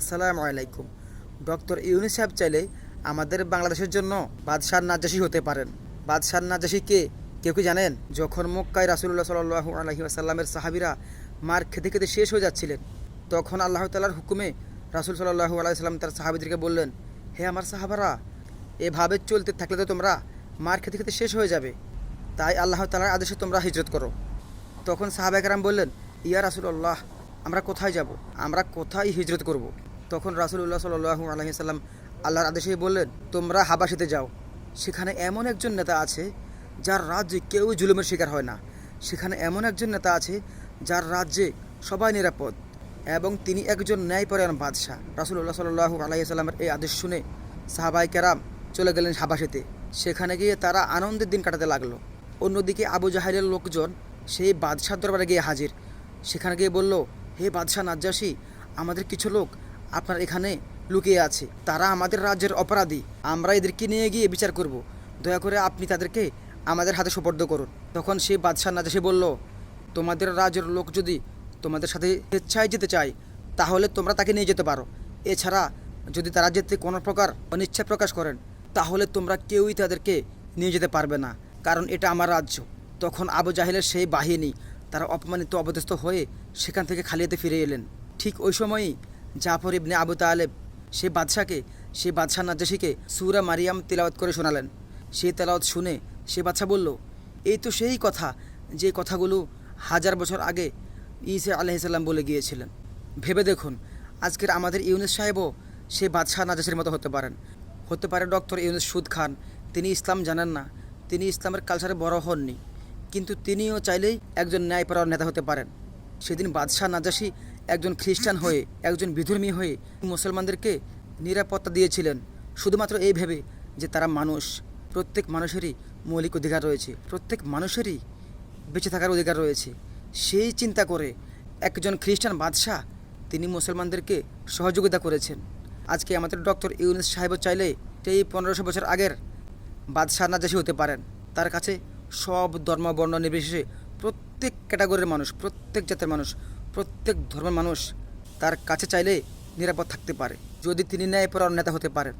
আসসালামু আলাইকুম। ডক্টর ইউনিস সাহেব চাইলে আমাদের বাংলাদেশের জন্য বাদশাহ নাজাসি হতে পারেন। বাদশাহ নাজাসি কে? কেউ কি জানেন? যখন মক্কায় রাসুল্লাহ সাল্লু আলহি আসাল্লামের সাহাবিরা মার খেতে খেতে শেষ হয়ে যাচ্ছিলেন, তখন আল্লাহ তালার হুকুমে রাসুল সাল্লাহু আলাইসাল্লাম তার সাহাবিদেরকে বললেন, হে আমার সাহাবারা, এভাবে চলতে থাকলে তো তোমরা মার খেতে খেতে শেষ হয়ে যাবে। তাই আল্লাহ তালার আদেশে তোমরা হিজরত করো। তখন সাহাবাকেরাম বললেন, ইয়া রাসুল্লাহ আমরা কোথায় যাব? আমরা কোথায় হিজরত করব। তখন রাসুল্লাহ সাল্লু আলহিসাল্লাম আল্লাহর আদেশে বললেন, তোমরা হাবাসিতে যাও। সেখানে এমন একজন নেতা আছে যার রাজ্যে কেউ জুলুমের শিকার হয় না। সেখানে এমন একজন নেতা আছে যার রাজ্যে সবাই নিরাপদ এবং তিনি একজন ন্যায়পরায়ণ বাদশাহ। রাসুল্লাহ সাল্লু আলাইসাল্লামের এই আদেশ শুনে সাহাবাই কেরাম চলে গেলেন হাবাসিতে সেখানে গিয়ে তারা আনন্দের দিন কাটাতে লাগল। অন্যদিকে আবু জাহেলের লোকজন সেই বাদশাহ দরবারে গিয়ে হাজির। সেখানে গিয়ে বলল, হে বাদশাহ নাজ্জাসী, আমাদের কিছু লোক আপনার এখানে লুকিয়ে আছে। তারা আমাদের রাজ্যের অপরাধী। আমরা এদেরকে নিয়ে গিয়ে বিচার করব। দয়া করে আপনি তাদেরকে আমাদের হাতে সুপর্দ করুন। তখন সেই বাদশাহ নাজ্জাসী বলল, তোমাদের রাজ্যের লোক যদি তোমাদের সাথে স্বেচ্ছায় যেতে চায়, তাহলে তোমরা তাকে নিয়ে যেতে পারো। এছাড়া যদি তারা যেতে কোনো প্রকার অনিচ্ছা প্রকাশ করেন, তাহলে তোমরা কেউই তাদেরকে নিয়ে যেতে পারবে না, কারণ এটা আমার রাজ্য। তখন আবু জাহেলের সেই বাহিনী তারা অপমানিত অবদস্থ হয়ে সেখান থেকে খালিয়াতে ফিরে এলেন। ঠিক ওই সময়ই জাফর ইবনে আবু তালেব, সে বাদশাকে, সে বাদশাহ নাজ্জাসীকে সুরা মারিয়াম তেলাওয়াত করে শোনালেন। সে তেলাওয়াত শুনে সে বাদশা বলল, এই তো সেই কথা যে কথাগুলো হাজার বছর আগে ঈসা আলহিসাল্লাম বলে গিয়েছিলেন। ভেবে দেখুন, আজকের আমাদের ইউনুস সাহেবও সে বাদশাহ নাজাসের মতো হতে পারেন। হতে পারে ডক্টর ইউনুস সুদ খান, তিনি ইসলাম জানেন না, তিনি ইসলামের কালচারে বড় হননি, কিন্তু তিনিও চাইলেই একজন ন্যায়পরায়ণ নেতা হতে পারেন। সেদিন বাদশাহ নাজাসি একজন খ্রিস্টান হয়ে, একজন বিধর্মী হয়ে মুসলমানদেরকে নিরাপত্তা দিয়েছিলেন। শুধুমাত্র এই ভেবে যে তারা মানুষ। প্রত্যেক মানুষেরই মৌলিক অধিকার রয়েছে। প্রত্যেক মানুষেরই বেঁচে থাকার অধিকার রয়েছে। সেই চিন্তা করে একজন খ্রিস্টান বাদশাহ তিনি মুসলমানদেরকে সহযোগিতা করেছেন। আজকে আমাদের ডক্টর ইউনুস সাহেব চাইলে সেই পনেরোশো বছর আগের বাদশাহ নাজাসি হতে পারেন। তার কাছে সব ধর্ম বর্ণ নির্বিশেষে প্রত্যেক ক্যাটাগরির মানুষ, প্রত্যেক জাতের মানুষ প্রত্যেক ধর্মের মানুষ তার কাছে চাইলে নিরাপদ থাকতে পারে, যদি তিনি ন্যায়পরায়ণ নেতা হতে পারেন।